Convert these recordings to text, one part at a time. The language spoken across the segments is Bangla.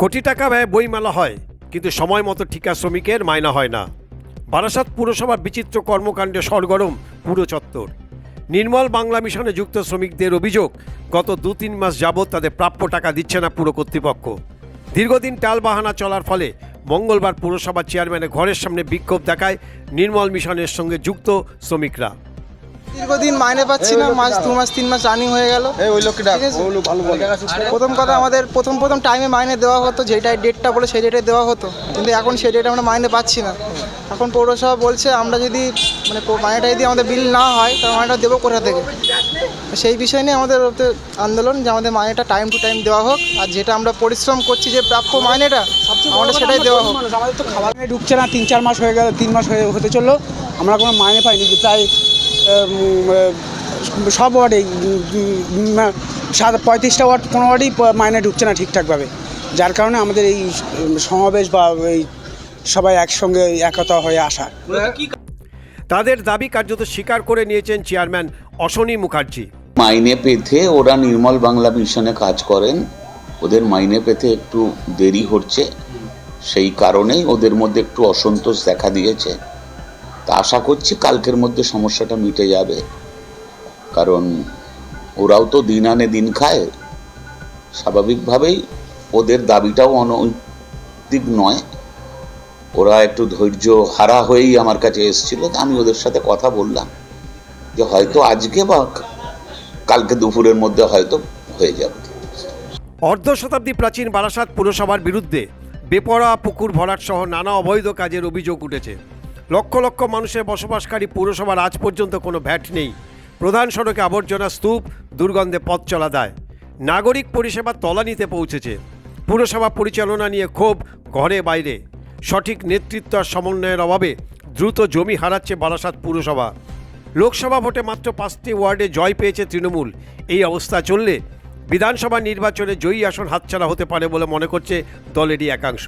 কোটি টাকা ব্যয় বইমেলা হয়, কিন্তু সময় মতো ঠিকা শ্রমিকের মায়না হয় না। বারাসাত পুরসভার বিচিত্র কর্মকাণ্ডে সরগরম, পুরো চত্বর। নির্মল বাংলা মিশনে যুক্ত শ্রমিকদের অভিযোগ, গত দু তিন মাস যাবৎ তাদের প্রাপ্য টাকা দিচ্ছে না পুরো কর্তৃপক্ষ। দীর্ঘদিন টালবাহানা চলার ফলে মঙ্গলবার পুরসভার চেয়ারম্যানের ঘরের সামনে বিক্ষোভ দেখায় নির্মল মিশনের সঙ্গে যুক্ত শ্রমিকরা। দীর্ঘদিন মাইনে পাচ্ছি না মাস দু মাস তিন মাস রানিং হয়ে গেল। ওই লোককে ডাক ঠিক আছে। ওই লোক ভালো প্রথম কথা আমাদের প্রথম প্রথম টাইমে মাইনে দেওয়া হতো যেটাই ডেটটা বলে সেই ডেটে দেওয়া হতো। কিন্তু এখন সেই ডেটে আমরা মাইনে পাচ্ছি না। এখন পৌরসভা বলছে আমরা যদি মানে মাইনেটা যদি আমাদের বিল না হয় তাহলে মাইনেটা দেবো কোথা থেকে? সেই বিষয় নিয়ে আমাদের ওতে আন্দোলন যে আমাদের মাইনেটা টাইম টু টাইম দেওয়া হোক আর যেটা আমরা পরিশ্রম করছি যে প্রাপ্য মাইনেটা আমাদের সেটাই দেওয়া হোক। আমাদের তো খাবার ঢুকছে না তিন চার মাস হয়ে গেল তিন মাস হয়ে হতে চলল আমরা কোনো মাইনে পাইনি যে প্রায় সব ওয়ার্ডে সাত পঁয়ত্রিশটা ওয়ার্ড কোনো ওয়ার্ডেই মাইনে ঢুকছে না ঠিকঠাকভাবে। যার কারণে আমাদের এই সমাবেশ বা এই সবাই একসঙ্গে একতা হয়ে আসা। তাদের দাবি কার্যত স্বীকার করে নিয়েছেন চেয়ারম্যান অশনী মুখার্জি। মাইনে পেতে ওরা নির্মল বাংলা মিশনে কাজ করেন। ওদের মাইনে পেতে একটু দেরি হচ্ছে। সেই কারণেই ওদের মধ্যে একটু অসন্তোষ দেখা দিয়েছে। তা আশা করছি কালকের মধ্যে সমস্যাটা মিটে যাবে। কারণ ওরাও তো দিন আনে দিন খায়। স্বাভাবিকভাবেই ওদের দাবিটাও অনৈতিক নয়। ওরা একটু ধৈর্য হারা হয়েই আমার কাছে এসেছিল আমি ওদের সাথে কথা বললাম। যে হয়তো আজকে বা কালকে দুপুরের মধ্যে হয়তো হয়ে যাবে। অর্ধ শতাব্দী প্রাচীন বারাসাত পুরসভার বিরুদ্ধে বেপরা পুকুর ভরাট সহ নানা অবৈধ কাজের অভিযোগ উঠেছে। লক্ষ লক্ষ মানুষের বসবাসকারী পুরসভার আজ পর্যন্ত কোনো ভ্যাট নেই। প্রধান সড়কে আবর্জনা স্তূপ, দুর্গন্ধে পথ চলা দেয়। নাগরিক পরিষেবা তলানিতে পৌঁছেছে। পুরসভা পরিচালনা নিয়ে ক্ষোভ ঘরে বাইরে। সঠিক নেতৃত্ব আর সমন্বয়ের অভাবে দ্রুত জমি হারাচ্ছে বারাসাত পুরসভা। লোকসভা ভোটে মাত্র পাঁচটি ওয়ার্ডে জয় পেয়েছে তৃণমূল। এই অবস্থা চললে বিধানসভা নির্বাচনে জয়ী আসন হাতছাড়া হতে পারে বলে মনে করছে দলেরই একাংশ।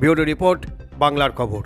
ব্যুরো রিপোর্ট, বাংলার খবর।